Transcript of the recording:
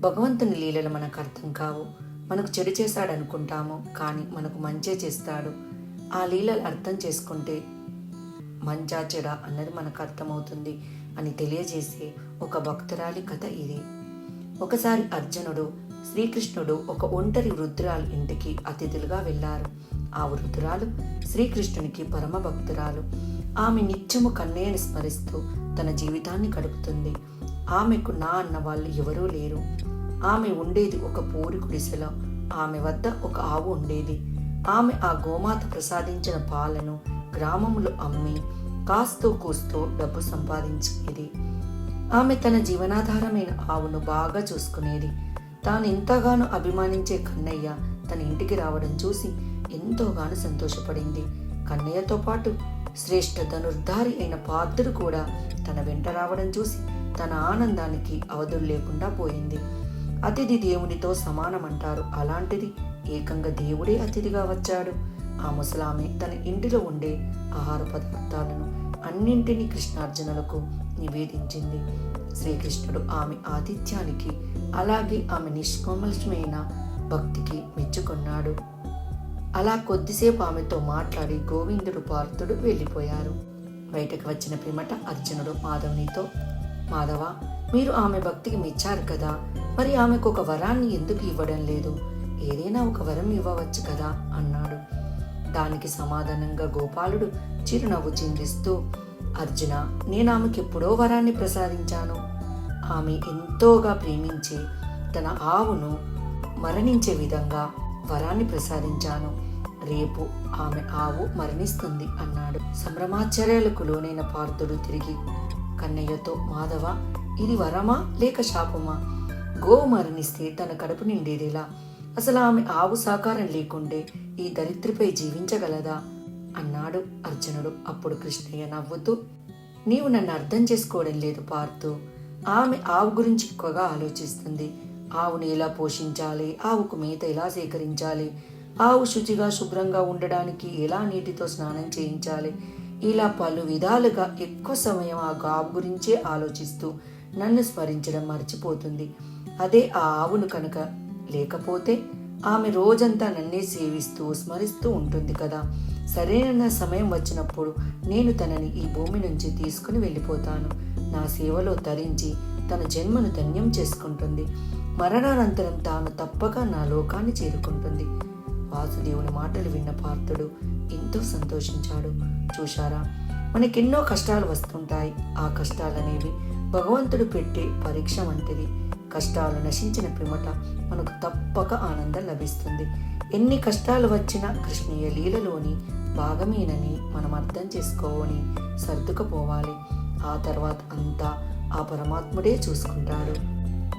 భగవంతుని లీలలు మనకు అర్థం కావు. మనకు చెడు చేశాడనుకుంటాము కానీ మనకు మంచే చేస్తాడు. ఆ లీలలు అర్థం చేసుకుంటే మంచా చెడ అన్నది మనకు అర్థమవుతుంది అని తెలియజేసే ఒక భక్తురాలి కథ ఇది. ఒకసారి అర్జునుడు శ్రీకృష్ణుడు ఒక ఒంటరి వృద్ధురాలు ఇంటికి అతిథులుగా వెళ్ళారు. ఆ వృద్ధురాలు శ్రీకృష్ణునికి పరమ భక్తురాలు ఆమె నిత్యము కన్నయ్యని స్మరిస్తూ తన జీవితాన్ని గడుపుతుంది. ఆమెకు నా అన్న వాళ్ళు ఎవరూ లేరు. ఆమె ఉండేది ఒక పోరి గుడిసెలో ఆమె వద్ద ఒక ఆవు ఉండేది. ఆమె ఆ గోమాత ప్రసాదించిన పాలను గ్రామంలో అమ్మి కాస్తో కూస్తూ డబ్బు సంపాదించేది. ఆమె తన జీవనాధారమైన ఆవును బాగా చూసుకునేది. తాను ఎంతగానో అభిమానించే కన్నయ్య తన ఇంటికి రావడం చూసి ఎంతోగానో సంతోషపడింది. కన్నయ్యతో పాటు శ్రేష్ఠ ధనుర్ధారి అయిన పాత్రుడు కూడా తన వెంట రావడం చూసి తన ఆనందానికి అవధులు లేకుండా పోయింది. అతిథి దేవునితో సమానమంటారు. అలాంటిది ఏకంగా దేవుడే అతిథిగా వచ్చాడు. ఆ ముసలామె తన ఇంటిలో ఉండే ఆహార పదార్థాలను అన్నింటినీ కృష్ణార్జునులకు నివేదించింది. శ్రీకృష్ణుడు ఆమె ఆతిథ్యానికి అలాగే ఆమె నిష్కమలమైన భక్తికి మెచ్చుకున్నాడు. అలా కొద్దిసేపు ఆమెతో మాట్లాడి గోవిందుడు పార్థుడు వెళ్ళిపోయారు. బయటకు వచ్చిన పిమ్మట అర్జునుడు మాధవునితో మాధవ మీరు ఆమె భక్తికి మెచ్చారు కదా. మరి ఆమెకు ఒక వరాన్ని ఎందుకు ఇవ్వడం లేదు? ఏదైనా ఒక వరం ఇవ్వవచ్చు కదా అన్నాడు. దానికి సమాధానంగా గోపాలుడు చిరునవ్వు చిందిస్తూ అర్జున నేను ఆమెకి ఎప్పుడో వరాన్ని ప్రసాదించాను. ఆమె ఎంతోగా ప్రేమించి తన ఆవును మరణించే విధంగా వరాన్ని ప్రసాదించాను. రేపు ఆమె ఆవు మరణిస్తుంది అన్నాడు. సంభ్రమాశ్చర్యాలకు లోనైన పార్థుడు తిరిగి కన్నయ్యతో మాధవ ఇది వరమా లేక శాపమా? గోవు మరణిస్తే తన కడుపు నిండేదేలా? అసలు ఆమె ఆవు సాకారం లేకుండే ఈ దరిద్రిపై జీవించగలదా అన్నాడు అర్జునుడు. అప్పుడు కృష్ణయ్య నవ్వుతూ నీవు నన్ను అర్థం చేసుకోవడం లేదు పార్థు. ఆమె ఆవు గురించి ఎక్కువగా ఆలోచిస్తుంది. ఆవుని ఎలా పోషించాలి ఆవుకు మేత ఎలా సేకరించాలి ఆవు శుచిగా శుభ్రంగా ఉండడానికి ఎలా నీటితో స్నానం చేయించాలి? ఇలా పలు విధాలుగా ఎక్కువ సమయం ఆ ఆవు గురించే ఆలోచిస్తూ నన్ను స్మరించడం మర్చిపోతుంది. అదే ఆ ఆవును కనుక లేకపోతే ఆమె రోజంతా నన్నే సేవిస్తూ స్మరిస్తూ ఉంటుంది కదా. సరైన సమయం వచ్చినప్పుడు నేను తనని ఈ భూమి నుంచి తీసుకుని వెళ్ళిపోతాను. నా సేవలో తరించి తన జన్మను ధన్యం చేసుకుంటుంది. మరణానంతరం తాను తప్పక నా లోకాన్ని చేరుకుంటుంది. వాసుదేవుని మాటలు విన్న పార్థుడు ఎంతో సంతోషించాడు. చూశారా? మనకెన్నో కష్టాలు వస్తుంటాయి. ఆ కష్టాలనేవి భగవంతుడు పెట్టే పరీక్ష వంటిది. కష్టాలు నశించిన పిమట మనకు తప్పక ఆనందం లభిస్తుంది. ఎన్ని కష్టాలు వచ్చినా కృష్ణీయ లీలలోని భాగమేనని మనం అర్థం చేసుకోవని సర్దుకుపోవాలి. ఆ తర్వాత అంతా ఆ పరమాత్ముడే చూసుకుంటాడు.